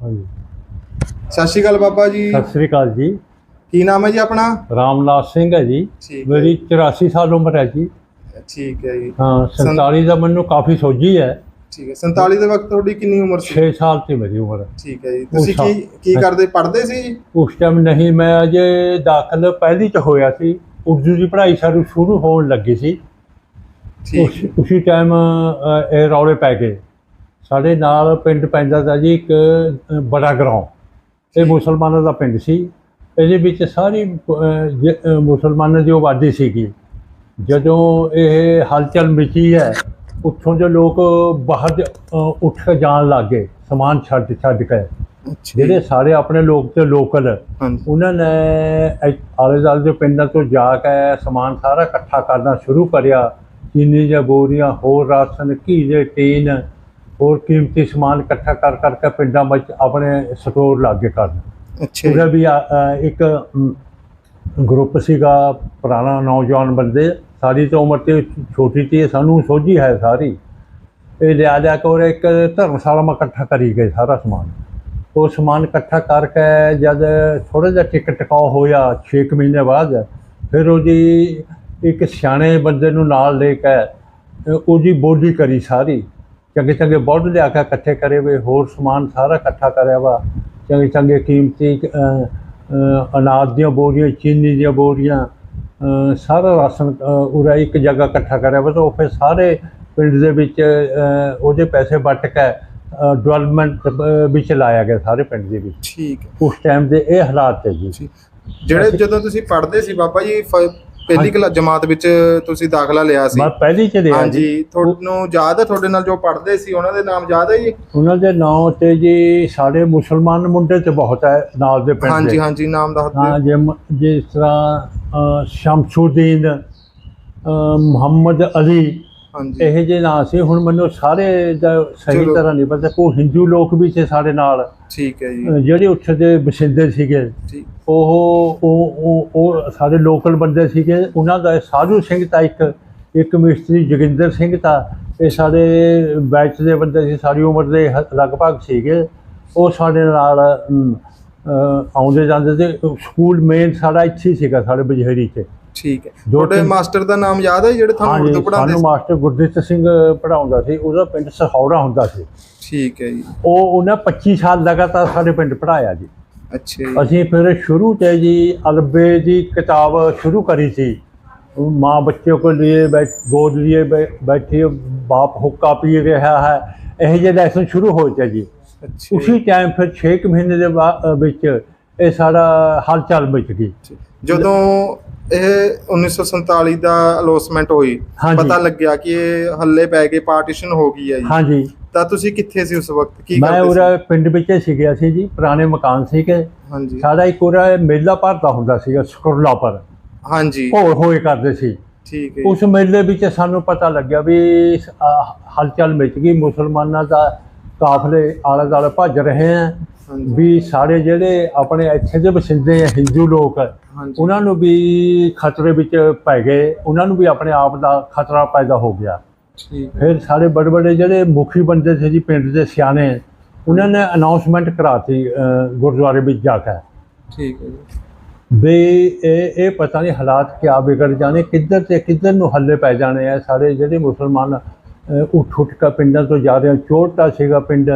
ਹਾਂਜੀ। ਸਤਿ ਸ਼੍ਰੀ ਅਕਾਲ ਬਾਬਾ ਜੀ। ਸਤਿ ਸ੍ਰੀ ਅਕਾਲ ਜੀ। ਕੀ ਨਾਮ ਹੈ ਜੀ ਆਪਣਾ? ਰਾਮਨਾਥ ਸਿੰਘ ਹੈ ਜੀ। ਠੀਕ ਹੈ ਮੇਰੀ 84 ਸਾਲ ਉਮਰ ਹੈ ਜੀ। ਠੀਕ ਹੈ ਜੀ। ਹਾਂ 47 ਦਾ ਮੈਨੂੰ ਕਾਫੀ ਸੋਝੀ ਹੈ। ਠੀਕ ਹੈ। 47 ਦੇ ਵਕਤ ਤੁਹਾਡੀ ਕਿੰਨੀ ਉਮਰ ਸੀ? 6 ਸਾਲ ਤੇ ਮੇਰੀ ਉਮਰ। ਠੀਕ ਹੈ ਜੀ। ਤੁਸੀਂ ਕੀ ਕੀ ਕਰਦੇ? ਪੜ੍ਹਦੇ ਸੀ ਜੀ? ਉਸ ਟਾਈਮ ਨਹੀਂ ਮੈਂ ਅਜੇ ਦਾਖਲ ਪਹਿਲੀ ਚ ਹੋਇਆ ਸੀ। ਉਰਦੂ ਦੀ ਪੜ੍ਹਾਈ ਸਾਰੀ ਸ਼ੁਰੂ ਹੋਣ ਲੱਗੀ ਸੀ। ਠੀਕ ਉਸ ਉਸੇ ਟਾਈਮ ਇਹ ਰੌਲੇ ਪੈ ਗਏ। ਸਾਡੇ ਨਾਲ ਪਿੰਡ ਪੈਂਦਾ ਤਾ ਜੀ ਇੱਕ ਬੜਾ ਗਰਾਉਂ ਇਹ ਮੁਸਲਮਾਨਾਂ ਦਾ ਪਿੰਡ ਸੀ। ਇਹਦੇ ਵਿੱਚ ਸਾਰੀ ਜ- ਮੁਸਲਮਾਨਾਂ ਦੀ ਆਬਾਦੀ ਸੀਗੀ। ਜਦੋਂ ਇਹ ਹਲਚਲ ਮਚੀ ਹੈ ਉੱਥੋਂ ਦੇ ਲੋਕ ਬਾਹਰ ਉੱਠ ਕੇ ਜਾਣ ਲੱਗੇ ਸਮਾਨ ਛੱਡ ਛੱਡ ਕੇ। ਜਿਹੜੇ ਸਾਰੇ ਆਪਣੇ ਲੋਕ ਤੇ ਲੋਕਲ ਉਹਨਾਂ ਨੇ ਆਲੇ ਦੁਆਲੇ ਦੇ ਪਿੰਡਾਂ ਤੋਂ ਜਾ ਕੇ ਸਮਾਨ ਸਾਰਾ ਇਕੱਠਾ ਕਰਨਾ ਸ਼ੁਰੂ ਕਰਿਆ। ਚੀਨੀ ਦੀਆਂ ਬੋਰੀਆਂ ਹੋਰ ਰਾਸ਼ਨ ਘੀ ਦੇ ਟੀਨ ਹੋਰ ਕੀਮਤੀ ਸਮਾਨ ਇਕੱਠਾ ਕਰ ਕਰਕੇ ਪਿੰਡਾਂ ਵਿੱਚ ਆਪਣੇ ਸਟੋਰ ਲਾਗੇ ਕਰਨ ਅੱਛਾ ਉਹਦਾ ਵੀ ਇੱਕ ਗਰੁੱਪ ਸੀਗਾ ਪੁਰਾਣਾ ਨੌਜਵਾਨ ਬੰਦੇ ਸਾਡੀ ਤਾਂ ਉਮਰ ਤੇ ਛੋਟੀ ਸੀ ਸਾਨੂੰ ਸੋਝੀ ਹੈ ਸਾਰੀ। ਇਹ ਲਿਆ ਲਿਆ ਕੇ ਔਰ ਇੱਕ ਧਰਮਸ਼ਾਲਾ ਮੈਂ ਇਕੱਠਾ ਕਰੀ ਗਏ ਸਾਰਾ ਸਮਾਨ। ਉਹ ਸਮਾਨ ਇਕੱਠਾ ਕਰਕੇ ਜਦ ਥੋੜਾ ਜਿਹਾ ਟਿਕ ਟਿਕਾਓ ਹੋਇਆ 6 ਮਹੀਨੇ ਬਾਅਦ ਫਿਰ ਉਹਦੀ ਇੱਕ ਸਿਆਣੇ ਬੰਦੇ ਨੂੰ ਨਾਲ ਲੈ ਕੇ ਉਹਦੀ ਬੋਡੀ ਕਰੀ ਸਾਰੀ। ਚੰਗੇ ਚੰਗੇ ਬੋਡ ਲਿਆ ਕੇ ਇਕੱਠੇ ਕਰੇ ਵੇ ਹੋਰ ਸਮਾਨ ਸਾਰਾ ਇਕੱਠਾ ਕਰਿਆ ਵਾ। ਚੰਗੇ ਚੰਗੇ ਕੀਮਤੀ ਅਨਾਜ ਦੀਆਂ ਬੋਰੀਆਂ ਚੀਨੀ ਦੀਆਂ ਬੋਰੀਆਂ ਸਾਰਾ ਰਾਸ਼ਨ ਉਰਾ ਇੱਕ ਜਗ੍ਹਾ ਇਕੱਠਾ ਕਰਿਆ ਵਾ ਤਾਂ ਉਹ ਫਿਰ ਸਾਰੇ ਪਿੰਡ ਦੇ ਵਿੱਚ ਉਹਦੇ ਪੈਸੇ ਵੱਟ ਕੇ ਡਿਵੈਲਪਮੈਂਟ ਵਿੱਚ ਲਾਇਆ ਗਿਆ ਸਾਰੇ ਪਿੰਡ ਦੇ ਵਿੱਚ। ਠੀਕ ਉਸ ਟਾਈਮ ਦੇ ਇਹ ਹਾਲਾਤ ਹੈ ਜੀ। ਜਿਹੜੇ ਜਦੋਂ ਤੁਸੀਂ ਪੜ੍ਹਦੇ ਸੀ ਬਾਬਾ ਜੀ ਪਹਿਲੀ ਕਲਾ ਜਮਾਤ ਵਿੱਚ ਤੁਸੀਂ ਦਾਖਲਾ ਲਿਆ ਸੀ। ਮੈਂ ਪਹਿਲੀ ਚ ਜੀ ਹਾਂਜੀ ਤੁਹਾਨੂੰ ਯਾਦ ਹੈ? ਤੁਹਾਡੇ ਨਾਲ ਜੋ ਪੜ੍ਹਦੇ ਸੀ ਉਹਨਾਂ ਦੇ ਨਾਮ ਯਾਦ ਹੈ ਜੀ? ਉਹਨਾਂ ਦੇ ਨਾਂ ਤੇ ਜੀ ਸਾਡੇ ਮੁਸਲਮਾਨ ਮੁੰਡੇ ਤੇ ਬਹੁਤ ਹੈ ਨਾਲ ਦੇ ਪਿੰਡ ਹਾਂਜੀ ਦੇ। ਹਾਂਜੀ ਨਾਮ ਦੱਸ ਹਾਂ ਦਿਓ ਜਿਮ ਜਿਸ ਤਰ੍ਹਾਂ ਅ, ਸ਼ਮਸੁਦੀਨ ਅ, ਮੁਹੰਮਦ ਅਲੀ ਹਾਂਜੀ। ਇਹ ਜੇ ਨਾਂ ਸੀ। ਹੁਣ ਮੈਨੂੰ ਸਾਰੇ ਦਾ ਸਹੀ ਚਲੋ। ਤਰ੍ਹਾਂ ਨਹੀਂ ਪਤਾ। ਕੋਈ ਹਿੰਦੂ ਲੋਕ ਵੀ ਸੀ ਸਾਡੇ ਨਾਲ। ਠੀਕ ਹੈ ਜੀ। ਅ, ਜਿਹੜੇ ਉੱਥੇ ਦੇ ਵਸਿੰਦੇ ਸੀਗੇ ਠੀਕ। ਉਹ ਉਹ ਉਹ ਉਹ ਸਾਡੇ ਲੋਕਲ ਬੰਦੇ ਸੀਗੇ। ਉਹਨਾਂ ਦਾ ਸਾਧੂ ਸਿੰਘ ਤਾਂ ਇੱਕ ਇੱਕ ਮਿਸਤਰੀ ਜੋਗਿੰਦਰ ਸਿੰਘ ਤਾਂ ਇਹ ਸਾਡੇ ਬੈਚ ਦੇ ਬੰਦੇ ਸੀ। ਸਾਰੀ ਉਮਰ ਦੇ ਹ- ਲਗਭਗ ਸੀਗੇ। ਉਹ ਸਾਡੇ ਨਾਲ ਅਮ, ਅ, ਆਉਂਦੇ ਜਾਂਦੇ ਤੇ ਸਕੂਲ ਮੇਨ ਸਾਡਾ ਇੱਥੇ ਹੀ ਸੀਗਾ ਸਾਡੇ ਬਜਹੇੜੀ 'ਚ। ਠੀਕ ਹੈ। ਤੁਹਾਡੇ ਮਾਸਟਰ ਦਾ ਨਾਮ ਯਾਦ ਹੈ ਜਿਹੜੇ ਤੁਹਾਨੂੰ ਉਰਦੂ ਪੜਾਉਂਦੇ ਸੀ? ਸਾਨੂੰ ਮਾਸਟਰ ਗੁਰਦਿੱਤ ਸਿੰਘ ਪੜਾਉਂਦਾ ਸੀ ਉਹਦਾ ਪਿੰਡ ਸਹੌੜਾ ਹੁੰਦਾ ਸੀ। ਠੀਕ ਹੈ ਜੀ। ਉਹ ਉਹਨੇ 25 ਸਾਲ ਲਗਾਤਾਰ ਸਾਡੇ ਪਿੰਡ ਪੜਾਇਆ ਜੀ। ਅੱਛਾ ਅਸੀਂ ਫਿਰ ਸ਼ੁਰੂ ਤੇ ਜੀ ਅਲਬੇ ਦੀ ਕਿਤਾਬ ਸ਼ੁਰੂ ਕਰੀ ਸੀ। ਮਾਂ ਬੱਚੇ ਕੋ ਲਈ ਗੋਦ ਲਈ ਬੈਠੇ ਬਾਪ ਹੁੱਕਾ ਪੀ ਰਿਹਾ ਹੈ। ਇਹ ਜਿਹੇ ਲੈਸਨ ਸ਼ੁਰੂ ਹੋ ਚਾ ਜੀ। ਉਸੇ ਟਾਈਮ ਫਿਰ 6 ਮਹੀਨੇ ਦੇ ਵਿੱਚ ਇਹ ਸਾਡਾ ਹਲਚਲ ਮਚ ਗਈ। ਜਦੋਂ ਇਹ 1947 ਦਾ ਅਲੋਸਮੈਂਟ ਹੋਈ ਹਾਂਜੀ। ਪਤਾ ਲੱਗਿਆ ਕਿ ਇਹ ਹੱਲੇ ਪੈ ਗਏ ਪਾਰਟੀਸ਼ਨ ਹੋ ਗਈ ਹੈ ਜੀ। ਹਾਂਜੀ। ਤਾਂ ਤੁਸੀਂ ਕਿੱਥੇ ਸੀ ਉਸ ਵਕਤ? ਕੀ ਮੈਂ ਕਰਦੇ ਉਰਾ ਪਿੰਡ ਵਿੱਚ ਹੀ ਸੀਗਿਆ ਸੀ ਜੀ ਪੁਰਾਣੇ ਮਕਾਨ ਸੀਗੇ। ਸੀ ਹਾਂਜੀ। ਸਾਡਾ ਇੱਕ ਉਰਾ ਮੇਲਾ ਭਰਦਾ ਹੁੰਦਾ ਸੀਗਾ ਸਕੁਰਲਾ ਪਰ। ਹਾਂਜੀ। ਭੋਰ ਹੋਏ ਕਰਦੇ ਸੀ। ਠੀਕ ਹੈ ਉਸ ਮੇਲੇ ਵਿੱਚ ਸਾਨੂੰ ਪਤਾ ਲੱਗਿਆ ਵੀ ਇਸ, ਹਲਚਲ ਮਚ ਗਈ। ਮੁਸਲਮਾਨਾਂ ਦਾ ਕਾਫਲੇ ਆਲੇ ਦੁਆਲੇ ਭੱਜ ਰਹੇ ਆ ਵੀ ਸਾਰੇ ਜਿਹੜੇ ਆਪਣੇ ਇੱਥੇ ਦੇ ਵਸਿੰਦੇ ਆ ਹਿੰਦੂ ਲੋਕ ਉਹਨਾਂ ਨੂੰ ਵੀ ਖਤਰੇ ਵਿੱਚ ਪੈ ਗਏ ਉਹਨਾਂ ਨੂੰ ਵੀ ਆਪਣੇ ਆਪ ਦਾ ਖਤਰਾ ਪੈਦਾ ਹੋ ਗਿਆ। ਫਿਰ ਸਾਰੇ ਬੜੇ ਬੜੇ ਜਿਹੜੇ ਮੁਖੀ ਬੰਦੇ ਸੀ ਜੀ ਪਿੰਡ ਦੇ ਸਿਆਣੇ ਉਹਨਾਂ ਨੇ ਅਨਾਉਂਸਮੈਂਟ ਕਰਾਤੀ ਗੁਰਦੁਆਰੇ ਵਿੱਚ ਜਾ ਕੇ। ਠੀਕ ਹੈ ਵੀ ਇਹ ਇਹ ਪਤਾ ਨਹੀਂ ਹਾਲਾਤ ਕਿਆ ਵਿਗੜ ਜਾਣੇ ਕਿੱਧਰ ਤੇ ਕਿੱਧਰ ਨੂੰ ਹੱਲੇ ਪੈ ਜਾਣੇ ਆ। ਸਾਰੇ ਜਿਹੜੇ ਮੁਸਲਮਾਨ ਉੱਠ ਉੱਠ ਕੇ ਪਿੰਡਾਂ ਤੋਂ ਜਾ ਰਹੇ ਚੋਟਾ ਸੀਗਾ ਪਿੰਡ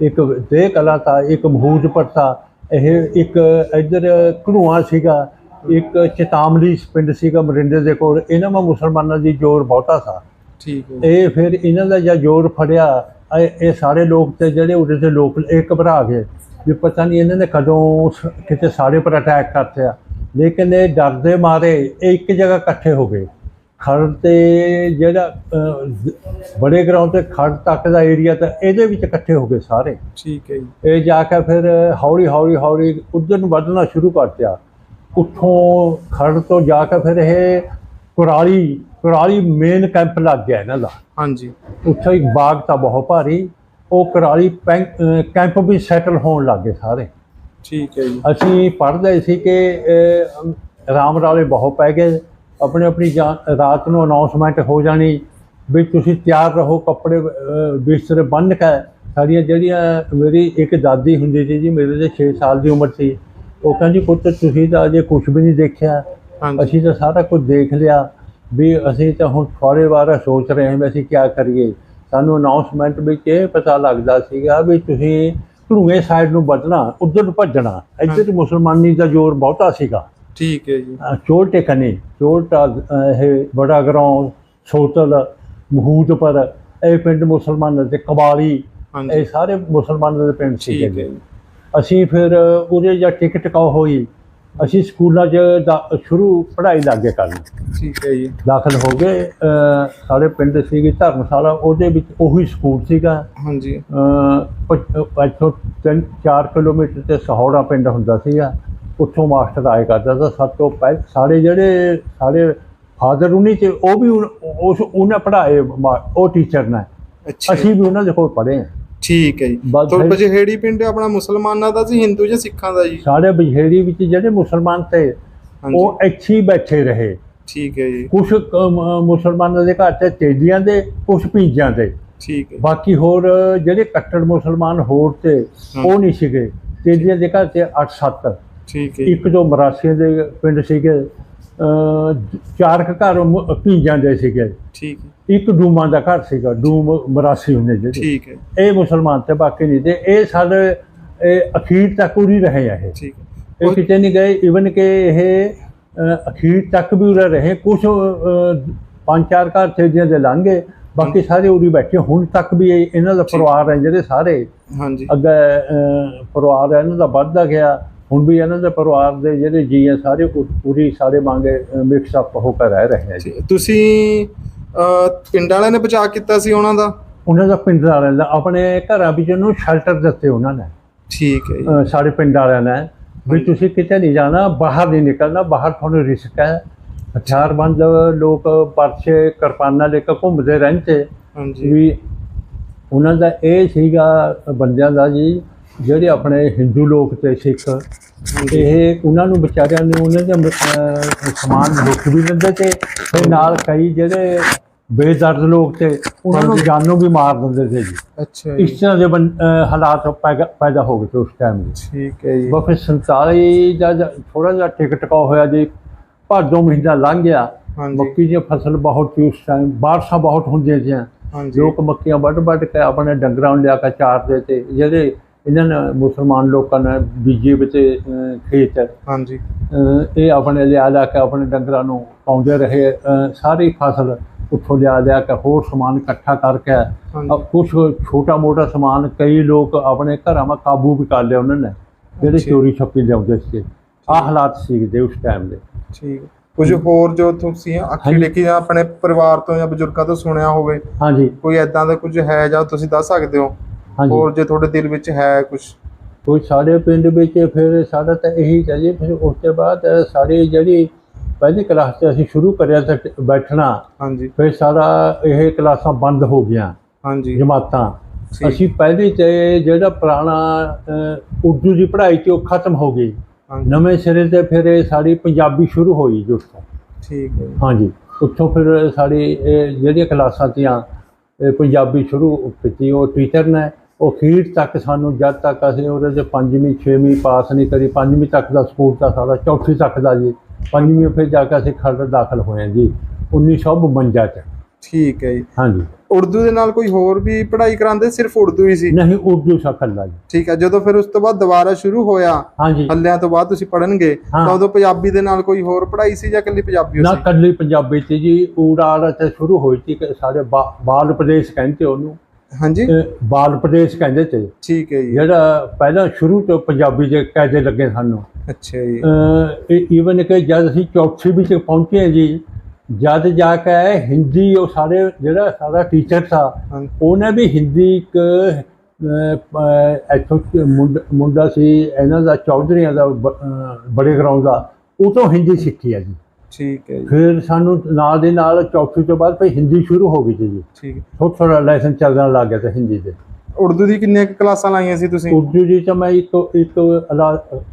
ਇੱਕ ਦੇ ਕਲਾ ਤਾ ਇੱਕ ਮਹੂਦਪੁਰ ਤਾ ਇਹ ਇੱਕ ਇੱਧਰ ਘੜੂਆ ਸੀਗਾ ਇੱਕ ਚਤਾਮਲੀ ਪਿੰਡ ਸੀਗਾ ਮਰਿੰਡੇ ਦੇ ਕੋਲ ਇਹਨਾਂ ਵਿੱਚ ਮੁਸਲਮਾਨਾਂ ਦੀ ਜ਼ੋਰ ਬਹੁਤਾ ਸੀ। ਠੀਕ ਹੈ। ਇਹ ਫਿਰ ਇਹਨਾਂ ਦਾ ਜਾਂ ਜ਼ੋਰ ਫੜਿਆ ਇਹ ਸਾਰੇ ਲੋਕ ਤੇ ਜਿਹੜੇ ਉਰੇ ਦੇ ਲੋਕ ਇਹ ਘਬਰਾ ਗਏ ਵੀ ਪਤਾ ਨਹੀਂ ਇਹਨਾਂ ਨੇ ਕਦੋਂ ਕਿਤੇ ਸਾਡੇ ਪਰ ਅਟੈਕ ਕਰਤਿਆ ਲੇਕਿਨ ਇਹ ਡਰਦੇ ਮਾਰੇ ਇਹ ਇੱਕ ਜਗ੍ਹਾ ਇਕੱਠੇ ਹੋ ਗਏ। ਖੜ ਤੇ ਜਿਹੜਾ ਬੜੇ ਗਰਾਊਂਡ ਤੇ ਖੜ ਤੱਕ ਦਾ ਏਰੀਆ ਤਾਂ ਇਹਦੇ ਵਿੱਚ ਇਕੱਠੇ ਹੋ ਗਏ ਸਾਰੇ। ਠੀਕ ਹੈ ਜੀ। ਇਹ ਜਾ ਕੇ ਫਿਰ ਹੌਲੀ ਹੌਲੀ ਹੌਲੀ ਉਧਰ ਨੂੰ ਵਧਣਾ ਸ਼ੁਰੂ ਕਰਤਿਆ ਉੱਥੋਂ ਖੜ ਤੋਂ ਜਾ ਕੇ ਫਿਰ ਇਹ ਕੁਰਾਲੀ ਕੁਰਾਲੀ ਮੇਨ ਕੈਂਪ ਲੱਗ ਗਿਆ ਇਹਨਾਂ ਦਾ। ਹਾਂਜੀ। ਉੱਥੇ ਇੱਕ ਬਾਗ ਤਾਂ ਬਹੁਤ ਭਾਰੀ ਉਹ ਕੁਰਾਲੀ ਕੈਂਪ ਵੀ ਸੈਟਲ ਹੋਣ ਲੱਗੇ ਸਾਰੇ। ਠੀਕ ਹੈ ਜੀ। ਅਸੀਂ ਪੜ੍ਹਦੇ ਸੀ ਕਿ ਰਾਮ ਰਾਲੇ ਬਹੁਤ ਪੈ ਗਏ। ਆਪਣੀ ਆਪਣੀ ਰਾਤ ਨੂੰ ਅਨਾਉਂਸਮੈਂਟ ਹੋ ਜਾਣੀ ਵੀ ਤੁਸੀਂ ਤਿਆਰ ਰਹੋ ਕੱਪੜੇ ਬਿਸਤਰੇ ਬੰਨ੍ਹ ਕੇ। ਸਾਡੀਆਂ ਜਿਹੜੀਆਂ ਮੇਰੀ ਇੱਕ ਦਾਦੀ ਹੁੰਦੀ ਸੀ ਜੀ ਮੇਰੇ ਤੇ 6 ਸਾਲ ਦੀ ਉਮਰ ਸੀ। ਉਹ ਕਹਿੰਦੀ ਪੁੱਤ ਤੁਸੀਂ ਤਾਂ ਅਜੇ ਕੁਝ ਵੀ ਨਹੀਂ ਦੇਖਿਆ। ਅਸੀਂ ਤਾਂ ਸਾਰਾ ਕੁਝ ਦੇਖ ਲਿਆ। ਵੀ ਅਸੀਂ ਤਾਂ ਹੁਣ ਥੋੜੇ ਵਾਰ ਸੋਚ ਰਹੇ ਹਾਂ ਵੀ ਅਸੀਂ ਕੀ ਕਰੀਏ। ਸਾਨੂੰ ਅਨਾਉਂਸਮੈਂਟ ਵਿੱਚ ਇਹ ਪਤਾ ਲੱਗਦਾ ਸੀਗਾ ਵੀ ਤੁਸੀਂ ਧਰੂਏ ਸਾਈਡ ਨੂੰ ਵੱਧਣਾ ਉਧਰ ਨੂੰ ਭੱਜਣਾ। ਇੱਧਰ ਮੁਸਲਮਾਨੀ ਦਾ ਜ਼ੋਰ ਬਹੁਤਾ ਸੀਗਾ। ਠੀਕ ਹੈ ਜੀ। ਚੋਲ ਟਿਕਨੇ ਚੋਲ ਟਾ ਅ, ਇਹ ਬੜਾ ਗਰਾਉਂ ਸੋਤਲ ਮਹੂਦਪੁਰ ਇਹ ਪਿੰਡ ਮੁਸਲਮਾਨਾਂ ਦੇ ਕਬਾਲੀ ਇਹ ਸਾਰੇ ਮੁਸਲਮਾਨਾਂ ਦੇ ਪਿੰਡ ਸੀਗੇ ਅਸੀਂ ਫਿਰ ਉਹਦੇ ਜਾਂ ਟਿਕਟ ਕਾਉ ਹੋਈ? ਅਸੀਂ ਸਕੂਲਾਂ 'ਚ ਸ਼ੁਰੂ ਪੜ੍ਹਾਈ ਲੱਗੇ ਕਰਨ ਠੀਕ ਹੈ ਜੀ। ਦਾਖਲ ਹੋ ਗਏ। ਸਾਡੇ ਪਿੰਡ ਸੀਗੀ ਧਰਮਸ਼ਾਲਾ ਉਹਦੇ ਵਿੱਚ ਉਹੀ ਸਕੂਲ ਸੀਗਾ। ਹਾਂਜੀ। ਅ, ਪ- ਇੱਥੋਂ 3-4 ਕਿਲੋਮੀਟਰ ਤੇ ਸਹੌੜਾ ਪਿੰਡ ਹੁੰਦਾ ਸੀਗਾ। ਉੱਥੋਂ ਮਾਸਟਰ ਆਏ ਕਰਦਾ ਤਾਂ ਸਭ ਤੋਂ ਪਹਿਲ ਸਾਡੇ ਜਿਹੜੇ ਸਾਡੇ ਫਾਦਰ ਉਨੀ ਚ ਉਹ ਵੀ ਉਸ ਉਹਨੇ ਪੜ੍ਹਾਏ ਮਾ- ਉਹ ਟੀਚਰ ਨੇ। ਅੱਛਾ। ਅਸੀਂ ਵੀ ਉਹਨਾਂ ਦੇ ਕੋਲ ਪੜ੍ਹੇ ਹਾਂ। ਠੀਕ ਹੈ ਜੀ। ਤੋਂ ਬਜਹੇੜੀ ਪਿੰਡ ਆਪਣਾ ਮੁਸਲਮਾਨਾਂ ਦਾ ਸੀ ਹਿੰਦੂ ਜਾਂ ਸਿੱਖਾਂ ਦਾ ਜੀ? ਸਾਡੇ ਬਜੇੜੀ ਵਿੱਚ ਜਿਹੜੇ ਮੁਸਲਮਾਨ ਤੇ ਉਹ ਹੀ ਬੈਠੇ ਰਹੇ। ਠੀਕ ਹੈ ਜੀ। ਕੁਝ ਮੁਸਲਮਾਨਾਂ ਦੇ ਘਰ ਤੇ ਤੇਜੀਆਂ ਦੇ ਕੁਝ ਪੀਂਜਿਆਂ ਦੇ। ਠੀਕ ਹੈ। ਬਾਕੀ ਹੋਰ ਜਿਹੜੇ ਕੱਟੜ ਮੁਸਲਮਾਨ ਹੋਰ ਤੇ ਉਹ ਨਹੀਂ ਸੀਗੇ। ਤੇਜੀਆਂ ਦੇ ਘਰ ਤੇ 8-7 ਠੀਕ ਹੈ ਇੱਕ ਜੋ ਮਰਾਸੀਆਂ ਦੇ ਪਿੰਡ ਸੀਗੇ ਚਾਰ ਕੁ ਘਰ ਭੀਂਜਾਂ ਦੇ ਸੀਗੇ। ਠੀਕ ਹੈ। ਇੱਕ ਡੂਮਾਂ ਦਾ ਘਰ ਸੀਗਾ ਡੂਮ ਮਰਾਸੀ ਹੁੰਦੇ ਜਿਹੜੇ ਠੀਕ ਹੈ। ਇਹ ਮੁਸਲਮਾਨ ਤੇ ਬਾਕੀ ਨਹੀਂ ਤੇ ਇਹ ਸਾਡੇ ਇਹ ਅਖੀਰ ਤੱਕ ਉਰੀ ਰਹੇ ਆ ਇਹ। ਠੀਕ ਹੈ। ਇਹ ਕਿਤੇ ਨਹੀਂ ਗਏ ਇਵਨ ਕਿ ਇਹ ਅਖੀਰ ਤੱਕ ਵੀ ਉਰੇ ਰਹੇ। ਕੁਝ ਪੰਜ ਚਾਰ ਘਰ ਤੇਜੀਆਂ ਦੇ ਲੰਘੇ ਬਾਕੀ ਸਾਰੇ ਉਰੀ ਬੈਠੇ। ਹੁਣ ਤੱਕ ਵੀ ਇਹ- ਇਹਨਾਂ ਦਾ ਪਰਿਵਾਰ ਹੈ ਜਿਹੜੇ ਸਾਰੇ। ਹਾਂਜੀ। ਅੱਗੇ ਪਰਿਵਾਰ ਹੈ ਇਹਨਾਂ ਦਾ ਵੱਧਦਾ ਗਿਆ। ਹੁਣ ਵੀ ਇਹਨਾਂ ਦੇ ਪਰਿਵਾਰ ਦੇ ਜਿਹੜੇ ਜੀ ਆ ਸਾਰੇ ਪੂਰੀ ਸਾਰੇ ਮੰਗੇ ਮਿਕਸ ਅਪ ਹੋ ਕੇ ਰਹਿ ਰਹੇ ਆ ਜੀ। ਤੁਸੀਂ ਪਿੰਡ ਵਾਲਿਆਂ ਨੇ ਬਚਾ ਕੀਤਾ ਸੀ ਉਹਨਾਂ ਦਾ? ਉਹਨਾਂ ਦਾ ਪਿੰਡ ਵਾਲਿਆਂ ਦਾ ਆਪਣੇ ਘਰਾਂ ਵਿੱਚ ਉਹਨੂੰ ਸ਼ੈਲਟਰ ਦਿੱਤੇ ਉਹਨਾਂ ਨੇ। ਠੀਕ ਹੈ ਜੀ। ਸਾਡੇ ਪਿੰਡ ਵਾਲਿਆਂ ਨੇ। ਵੀ। ਤੁਸੀਂ ਕਿਤੇ ਨਹੀਂ ਜਾਣਾ ਬਾਹਰ ਨਹੀਂ ਨਿਕਲਣਾ ਬਾਹਰ ਤੁਹਾਨੂੰ ਰਿਸਕ ਹੈ। ਹਥਿਆਰਬੰਦ ਲੋਕ ਪਰਚੇ ਕਿਰਪਾਨਾਂ ਲੈ ਕੇ ਘੁੰਮਦੇ ਰਹਿੰਦੇ। ਹਾਂਜੀ। ਵੀ ਉਹਨਾਂ ਦਾ ਇਹ ਸੀਗਾ ਬੰਦਿਆਂ ਦਾ ਜੀ ਜਿਹੜੇ ਆਪਣੇ ਹਿੰਦੂ ਲੋਕ ਤੇ ਸਿੱਖ ਇਹ ਉਹਨਾਂ ਨੂੰ ਵਿਚਾਰਿਆਂ ਨੂੰ ਉਹਨਾਂ ਦੇ ਸਮਾਨ ਲੁੱਟ ਵੀ ਲੈਂਦੇ ਤੇ ਤੇ ਨਾਲ ਕਈ ਜਿਹੜੇ ਬੇਦਰਦ ਲੋਕ ਤੇ ਉਹਨਾਂ ਨੂੰ। ਜਾਨੋਂ ਵੀ ਮਾਰ ਦਿੰਦੇ ਸੀ ਜੀ। ਅੱਛਾ ਇਸ ਤਰ੍ਹਾਂ ਦੇ ਹਾਲਾਤ ਪੈਦਾ ਹੋ ਗਏ ਸੀ ਉਸ ਟਾਈਮ ਵਿੱਚ। ਠੀਕ ਹੈ ਜੀ। ਬਸ ਫਿਰ 47 ਦਾ ਥੋੜਾ ਜਿਹਾ ਟਿਕ ਟਕਾ ਹੋਇਆ ਜੀ ਭਾਦੋਂ ਮਹੀਨਾ ਲੰਘ ਗਿਆ। ਮੱਕੀ ਦੀ ਫਸਲ ਬਹੁਤ ਸੀ ਉਸ ਟਾਈਮ ਬਾਰਿਸ਼ਾਂ ਬਹੁਤ ਹੁੰਦੀਆਂ ਸੀ ਲੋਕ ਮੱਕੀਆਂ ਵੱਢ ਵੱਢ ਕੇ ਆਪਣੇ ਡੰਗਰਾਂ ਨੂੰ ਲਿਆ ਕੇ ਚਾਰਦੇ ਤੇ ਜਿਹੜੇ ਇਹਨਾਂ ਨੇ ਮੁਸਲਮਾਨ ਲੋਕਾਂ ਨੇ ਬੀਜੇ ਵਿੱਚ ਖੇਤ। ਹਾਂਜੀ। ਇਹ ਆਪਣੇ ਲਿਆ ਲਿਆ ਕੇ ਆਪਣੇ ਡੰਗਰਾਂ ਨੂੰ ਪਾਉਂਦੇ ਰਹੇ। ਸਾਰੀ ਫਸਲ ਉੱਥੋਂ ਲਿਆ ਲਿਆ ਕੇ ਹੋਰ ਸਮਾਨ ਇਕੱਠਾ ਕਰਕੇ ਕੁਝ ਛੋਟਾ ਮੋਟਾ ਸਮਾਨ ਕਈ ਲੋਕ ਆਪਣੇ ਘਰਾਂ 'ਮਾ ਕਾਬੂ ਵੀ ਕਰ ਲਿਆ ਉਹਨਾਂ ਨੇ ਜਿਹੜੇ। ਚੋਰੀ ਛੱਪੀ ਲਿਆਉਂਦੇ ਸੀ ਆਹ ਹਾਲਾਤ ਸੀਗੇ ਉਸ ਟਾਈਮ ਦੇ। ਠੀਕ। ਕੁਝ ਹੋਰ ਜੋ ਤੁਸੀਂ ਅੱਖੀ। ਲਿਖੀ ਜਾਂ ਆਪਣੇ ਪਰਿਵਾਰ ਤੋਂ ਜਾਂ ਬਜ਼ੁਰਗਾਂ ਤੋਂ ਸੁਣਿਆ ਹੋਵੇ ਹਾਂਜੀ। ਕੋਈ ਐਦਾਂ ਦਾ ਕੁਝ ਹੈ ਜਾਂ ਤੁਸੀਂ ਦੱਸ ਸਕਦੇ ਹੋ? ਹਾਂਜੀ। ਹੋਰ ਜੇ ਤੁਹਾਡੇ ਦਿਲ ਵਿੱਚ ਹੈ ਕੁਝ ਕੋਈ ਸਾਡੇ ਪਿੰਡ ਵਿੱਚ ਫਿਰ ਸਾਡਾ ਤਾਂ ਇਹੀ ਚੱਲੇ ਫਿਰ ਉਸ ਤੋਂ ਬਾਅਦ ਸਾਡੀ ਜਿਹੜੀ ਪਹਿਲੀ ਕਲਾਸ 'ਚ ਅਸੀਂ ਸ਼ੁਰੂ ਕਰਿਆ ਤਾਂ ਬੈਠਣਾ ਹਾਂਜੀ। ਫਿਰ ਸਾਰਾ ਇਹ ਕਲਾਸਾਂ ਬੰਦ ਹੋ ਗਈਆਂ ਹਾਂਜੀ। ਜਮਾਤਾਂ। ਠੀਕ। ਅਸੀਂ ਪਹਿਲੀ ਤੇ ਜਿਹੜਾ ਪੁਰਾਣਾ ਉਰਦੂ ਦੀ ਪੜ੍ਹਾਈ ਤੇ ਉਹ ਖਤਮ ਹੋ ਗਈ। ਹਾਂਜੀ। ਨਵੇਂ ਸਿਰੇ ਤੇ ਫਿਰ ਇਹ ਸਾਡੀ ਪੰਜਾਬੀ ਸ਼ੁਰੂ ਹੋਈ ਜੋ ਠੀਕ ਹੈ ਜੀ। ਹਾਂਜੀ। ਉੱਥੋਂ ਫਿਰ ਸਾਡੀ ਇਹ ਜਿਹੜੀਆਂ ਕਲਾਸਾਂ ਤੀਆਂ ਇਹ ਪੰਜਾਬੀ ਸ਼ੁਰੂ ਕੀਤੀ ਉਹ ਟੀਚਰ ਨੇ ਉਹ ਅਖੀਰ ਤੱਕ ਸਾਨੂੰ ਜਦ ਤੱਕ ਅਸੀਂ ਉਹਦੇ 'ਚ ਪੰਜਵੀਂ ਛੇਵੀਂ ਪਾਸ ਨਹੀਂ ਕਰੀ ਪੰਜਵੀਂ ਤੱਕ ਦਾ ਸਕੂਲ ਤਾਂ ਸਾਡਾ ਚੌਥੀ ਤੱਕ ਦਾ ਜੀ ਪੰਜਵੀਂ ਫਿਰ ਜਾ ਕੇ ਅਸੀਂ ਖਰੜ ਦਾਖਲ ਹੋਏ ਜੀ 1952 ਚ। ਠੀਕ ਹੈ ਜੀ। ਹਾਂਜੀ। ਉਰਦੂ ਦੇ ਨਾਲ ਕੋਈ ਹੋਰ ਵੀ ਪੜ੍ਹਾਈ ਕਰਾਉਂਦੇ? ਸਿਰਫ ਉਰਦੂ ਹੀ ਸੀ? ਨਹੀਂ ਉਰਦੂ ਸ਼ਕਲ ਜੀ। ਠੀਕ ਹੈ ਜਦੋਂ ਫਿਰ ਉਸ ਤੋਂ ਬਾਅਦ ਦੁਬਾਰਾ ਸ਼ੁਰੂ ਹੋਇਆ ਹਾਂਜੀ। ਹੱਲਿਆਂ ਤੋਂ ਬਾਅਦ ਤੁਸੀਂ ਪੜਨਗੇ। ਤਾਂ ਉਦੋਂ ਪੰਜਾਬੀ ਦੇ ਨਾਲ ਕੋਈ ਹੋਰ ਪੜ੍ਹਾਈ ਸੀ ਜਾਂ ਇਕੱਲੀ ਪੰਜਾਬੀ ਨਾ ਸੀ? ਕੱਲੀ ਪੰਜਾਬੀ ਤੇ ਜੀ ਊੜਾੜ ਤੇ ਸ਼ੁਰੂ ਹੋਈ ਸੀ ਸਾਡੇ ਬਾਲ ਪ੍ਰਦੇਸ਼ ਕਹਿੰਦੇ ਉਹਨੂੰ ਹਾਂਜੀ। ਇਹ ਬਾਲ ਪ੍ਰਦੇਸ਼ ਕਹਿੰਦੇ ਤੇ। ਠੀਕ ਹੈ ਜੀ। ਜਿਹੜਾ ਪਹਿਲਾਂ ਸ਼ੁਰੂ ਤੋਂ ਪੰਜਾਬੀ ਦੇ ਕਾਇਦੇ ਲੱਗੇ ਸਾਨੂੰ। ਅੱਛਾ ਜੀ। ਈਵਨ ਕਿ ਜਦ ਅਸੀਂ ਚੌਥੀ ਵਿੱਚ ਪਹੁੰਚੇ ਜੀ ਜਦ ਜਾ ਕੇ ਹਿੰਦੀ ਉਹ ਸਾਰੇ ਜਿਹੜਾ ਸਾਡਾ ਟੀਚਰ ਸੀ ਉਹਨੇ ਵੀ ਹਿੰਦੀ ਇੱਕ ਇੱਥੋਂ ਮੁੰਡ- ਸੀ ਇਹਨਾਂ ਦਾ ਚੌਧਰੀਆਂ ਦਾ ਬੜੇ ਗਰਾਉਂਡ ਦਾ ਉਹ ਤੋਂ ਹਿੰਦੀ ਸਿੱਖੀ ਹੈ ਜੀ। ਠੀਕ ਹੈ ਜੀ। ਫਿਰ ਸਾਨੂੰ ਨਾਲ ਦੇ ਨਾਲ ਚੌਥੀ ਤੋਂ ਬਾਅਦ ਫਿਰ ਹਿੰਦੀ ਸ਼ੁਰੂ ਹੋ ਗਈ ਸੀ ਜੀ। ਠੀਕ ਹੈ। ਥੋੜਾ ਥੋੜਾ ਲੈਸਨ ਚੱਲਣ ਲੱਗ ਗਿਆ ਤੇ ਹਿੰਦੀ ਦੇ। ਉਰਦੂ ਦੀ ਕਿੰਨੀਆਂ ਕਲਾਸਾਂ ਲਾਈਆਂ ਸੀ ਤੁਸੀਂ? ਉਰਦੂ ਦੀ ਤਾਂ ਮੈਂ ਇੱਕ ਇੱਕ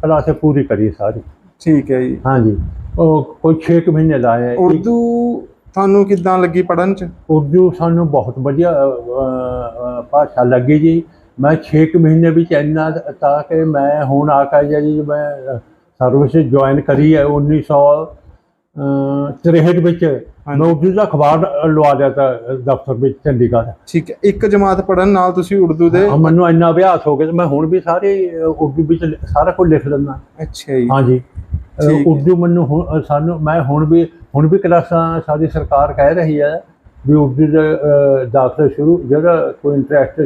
ਕਲਾਸ ਪੂਰੀ ਕਰੀ ਸਾਰੀ। ਠੀਕ ਹੈ ਜੀ। ਹਾਂਜੀ। ਉਹ ਕੋਈ 6 ਮਹੀਨੇ ਲਾਏ ਇੱਕ- ਉਰਦੂ ਤੁਹਾਨੂੰ ਕਿੱਦਾਂ ਲੱਗੀ ਪੜਨ ਚ? ਉਰਦੂ ਸਾਨੂੰ ਬਹੁਤ ਵਧੀਆ ਭਾਸ਼ਾ ਲੱਗੀ ਜੀ। ਮੈਂ 6 ਮਹੀਨੇ ਵਿੱਚ ਇੰਨਾ ਤਾਂ ਕਿ ਮੈਂ ਹੁਣ ਆ ਕੇ ਜੀ ਮੈਂ ਸਰਵਿਸ ਜੁਆਇਨ ਕਰੀ ਹੈ 1963 ਵਿੱਚ ਉਰਦੂ ਦਾ ਅਖਬਾਰ ਲਵਾ ਲਿਆ ਤਾ ਦਫ਼ਤਰ ਵਿੱਚ ਚੰਡੀਗੜ੍ਹ। ਠੀਕ ਹੈ ਇੱਕ ਜਮਾਤ ਪੜਨ ਨਾਲ ਤੁਸੀਂ ਉਰਦੂ ਦੇ ਹਾਂ, ਮੈਨੂੰ ਇੰਨਾ ਅਭਿਆਸ ਹੋ ਗਿਆ ਤੇ ਮੈਂ ਹੁਣ ਵੀ ਸਾਰੇ ਅ, ਉਰਦੂ ਵਿੱਚ ਲ- ਸਾਰਾ ਕੁਝ ਲਿਖ ਲੈਂਦਾ ਅੱਛਾ ਜੀ। ਹਾਂਜੀ। ਅ, ਠੀਕ ਹੈ। ਉਰਦੂ ਮੈਨੂੰ ਹੁਣ ਅ, ਸਾਨੂੰ ਮੈਂ ਹੁਣ ਵੀ ਹੁਣ ਵੀ ਕਲਾਸਾਂ ਸਾਡੀ ਸਰਕਾਰ ਕਹਿ ਰਹੀ ਹੈ ਵੀ ਉਰਦੂ ਦੇ ਅ, ਦਾਖਲੇ ਸ਼ੁਰੂ ਜਿਹੜਾ ਕੋਈ ਇੰਟਰਸਟ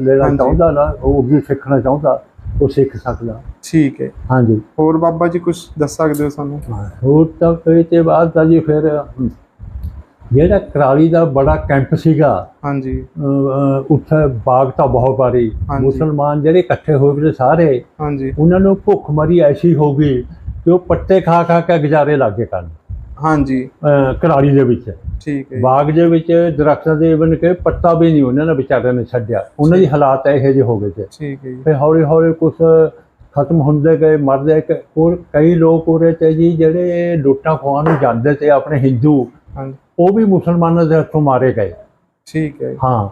ਲੈਣਾ ਹਾਂਜੀ। ਚਾਹੁੰਦਾ ਨਾ ਉਹ ਉਰਦੂ ਸਿੱਖਣਾ ਚਾਹੁੰਦਾ ਉਹ ਸਿੱਖ ਸਕਦਾ। ਠੀਕ ਹੈ। ਹਾਂਜੀ। ਹੋਰ ਬਾਬਾ ਜੀ ਕੁਝ ਦੱਸ ਸਕਦੇ ਹੋ ਸਾਨੂੰ? ਹੋਰ ਤਾਂ ਇਹ ਤੇ ਬਾਅਦ ਤਾਂ ਜੀ ਫਿਰ ਜਿਹੜਾ ਕਰਾਲੀ ਦਾ ਬੜਾ ਕੈਂਪ ਸੀਗਾ ਹਾਂਜੀ। ਉੱਥੇ ਬਾਗ ਤਾਂ ਬਹੁਤ ਹਾਂਜੀ। ਮੁਸਲਮਾਨ ਜਿਹੜੇ ਇਕੱਠੇ ਹੋਏ ਸੀ ਸਾਰੇ ਹਾਂਜੀ। ਉਹਨਾਂ ਨੂੰ ਭੁੱਖ ਮਰੀ ਐਸੀ ਹੋ ਗਈ ਕਿ ਉਹ ਪੱਤੇ ਖਾ ਖਾ ਕੇ ਗੁਜ਼ਾਰੇ ਲੱਗੇ ਕਰਨ। ਹਾਂਜੀ। ਕਰਾਲੀ ਦੇ ਵਿੱਚ। ਠੀਕ ਹੈ ਬਾਗ ਦੇ ਵਿੱਚ ਦਰਖਤਾਂ ਦੇ ਬਣ ਕੇ ਪੱਤਾ ਵੀ ਨਹੀਂ ਉਹਨਾਂ ਨੇ ਵਿਚਾਰਿਆਂ ਨੇ ਛੱਡਿਆ। ਉਹਨਾਂ ਦੀ ਹਾਲਾਤ ਇਹੋ ਜਿਹੇ ਹੋ ਗਏ ਸੀ। ਠੀਕ ਹੈ ਫਿਰ ਹੌਲੀ ਹੌਲੀ ਕੁਝ ਖਤਮ ਹੁੰਦੇ ਗਏ ਮਰਦੇ ਕਈ ਲੋਕ ਉਰੇ ਤੇ ਜੀ ਜਿਹੜੇ ਲੁੱਟਾਂ ਖੋਹਾਂ ਨੂੰ ਜਾਂਦੇ ਤੇ ਆਪਣੇ ਹਿੰਦੂ ਉਹ ਵੀ ਮੁਸਲਮਾਨਾਂ ਦੇ ਹੱਥੋਂ ਮਾਰੇ ਗਏ। ਠੀਕ ਹੈ ਹਾਂ।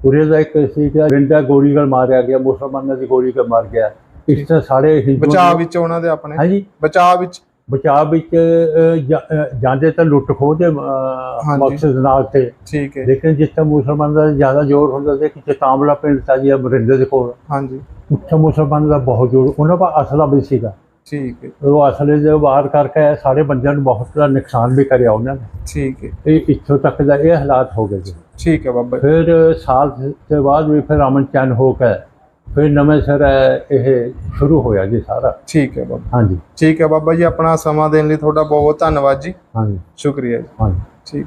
ਉਰੇ ਦਾ ਇੱਕ ਸੀਗਾ ਰਿੰਦਾ ਗੋਲੀਗਲ ਮਾਰਿਆ ਗਿਆ ਮੁਸਲਮਾਨਾਂ ਦੀ ਗੋਲੀ ਕੇ ਮਾਰ ਗਿਆ। ਇਸ ਤਰ੍ਹਾਂ ਸਾਰੇ ਹਿੰਦੂ ਬਚਾਅ ਵਿੱਚ ਉਹਨਾਂ ਦੇ ਆਪਣੇ ਹਾਂਜੀ। ਬਚਾਅ ਵਿੱਚ ਬਚਾਅ ਵਿੱਚ ਜਾਂਦੇ ਤਾਂ ਲੁੱਟ ਖੋਹ ਦੇ। ਮਕਸਦ ਨਾਲ ਤੇ। ਠੀਕ ਹੈ। ਲੇਕਿਨ ਜਿੱਥੇ ਮੁਸਲਮਾਨ ਦਾ ਜ਼ਿਆਦਾ ਜ਼ੋਰ ਹੁੰਦਾ ਸੀ ਕਿ ਚਤਾਂਬਲਾ ਪਿੰਡ ਤਾਂ ਜੀ ਮਰਿੰਡੇ ਦੇ ਕੋਲ। ਹਾਂਜੀ। ਉੱਥੇ ਮੁਸਲਮਾਨ ਦਾ ਬਹੁਤ ਜ਼ੋਰ ਉਹਨਾਂ ਦਾ ਅਸਲਾ ਵੀ ਸੀਗਾ। ਠੀਕ ਹੈ। ਉਹ ਅਸਲੇ ਦੇ ਵਾਰ ਕਰਕੇ ਸਾਰੇ ਬੰਦਿਆਂ ਨੂੰ ਬਹੁਤ ਜ਼ਿਆਦਾ ਨੁਕਸਾਨ ਵੀ ਕਰਿਆ ਉਹਨਾਂ ਨੇ। ਠੀਕ ਹੈ। ਇਹ ਇੱਥੋਂ ਤੱਕ ਦਾ ਇਹ ਹਾਲਾਤ ਹੋ ਗਏ ਜੀ। ਠੀਕ ਹੈ ਬਾਬਾ। ਫਿਰ ਸਾਲ ਦੇ ਬਾਅਦ ਵੀ ਫਿਰ ਅਮਨ ਚੈਨ ਹੋ ਕੇ ਫਿਰ ਨਵੇਂ ਸਿਰ ਇਹ ਸ਼ੁਰੂ ਹੋਇਆ ਜੀ ਸਾਰਾ। ਠੀਕ ਹੈ ਬਾਬਾ। ਹਾਂਜੀ। ਠੀਕ ਹੈ ਬਾਬਾ ਜੀ ਆਪਣਾ ਸਮਾਂ ਦੇਣ ਲਈ ਤੁਹਾਡਾ ਬਹੁਤ ਬਹੁਤ ਧੰਨਵਾਦ ਜੀ। ਹਾਂਜੀ। ਸ਼ੁਕਰੀਆ ਜੀ। ਹਾਂਜੀ। ਠੀਕ।